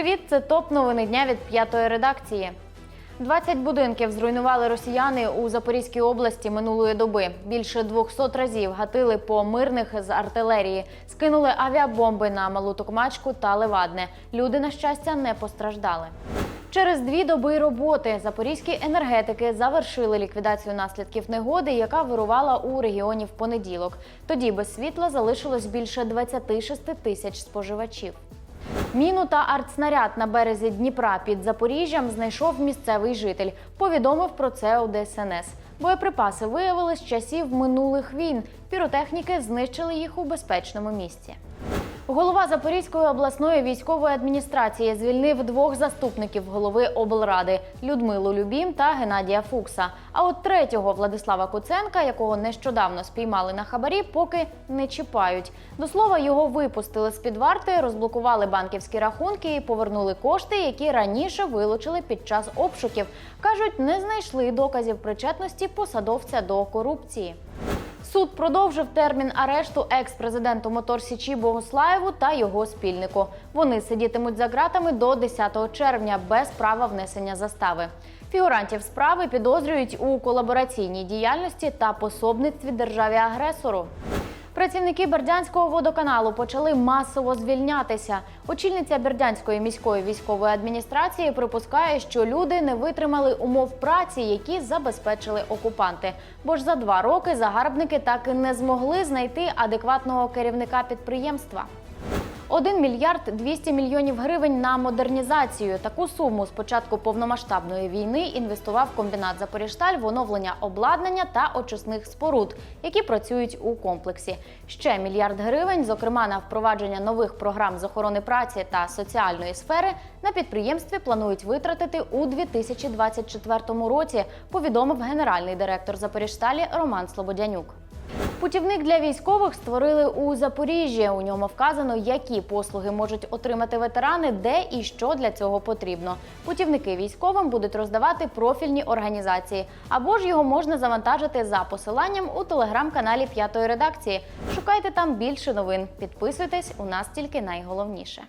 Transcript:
Привіт, це топ новини дня від п'ятої редакції. 20 будинків зруйнували росіяни у Запорізькій області минулої доби. Більше 200 разів гатили по мирних з артилерії, скинули авіабомби на Малу Токмачку та Левадне. Люди, на щастя, не постраждали. Через дві доби роботи запорізькі енергетики завершили ліквідацію наслідків негоди, яка вирувала у регіоні в понеділок. Тоді без світла залишилось більше 26 тисяч споживачів. Міну та артснаряд на березі Дніпра під Запоріжжям знайшов місцевий житель. Повідомив про це у ДСНС. Боєприпаси виявили з часів минулих війн. Піротехніки знищили їх у безпечному місці. Голова Запорізької обласної військової адміністрації звільнив двох заступників голови облради Людмилу Любім та Геннадія Фукса. А от третього Владислава Куценка, якого нещодавно спіймали на хабарі, поки не чіпають. До слова, його випустили з під варти, розблокували банківські рахунки і повернули кошти, які раніше вилучили під час обшуків. кажуть, не знайшли доказів причетності посадовця до корупції. Суд продовжив термін арешту екс-президенту Мотор Січі Богослаєву та його спільнику. Вони сидітимуть за ґратами до 10 червня без права внесення застави. Фігурантів справи підозрюють у колабораційній діяльності та пособництві державі-агресору. Працівники Бердянського водоканалу почали масово звільнятися. Очільниця Бердянської міської військової адміністрації припускає, що люди не витримали умов праці, які забезпечили окупанти. Бо ж за два роки загарбники так і не змогли знайти адекватного керівника підприємства. 1 мільярд 200 мільйонів гривень на модернізацію. Таку суму з початку повномасштабної війни інвестував комбінат Запоріжсталь в оновлення обладнання та очисних споруд, які працюють у комплексі. Ще мільярд гривень, зокрема на впровадження нових програм з охорони праці та соціальної сфери, на підприємстві планують витратити у 2024 році. Повідомив генеральний директор Запоріжсталі Роман Слободянюк. Путівник для військових створили у Запоріжжі. У ньому вказано, які послуги можуть отримати ветерани, де і що для цього потрібно. Путівники військовим будуть роздавати профільні організації, або ж його можна завантажити за посиланням у телеграм-каналі п'ятої редакції. Шукайте там більше новин. Підписуйтесь, у нас тільки найголовніше.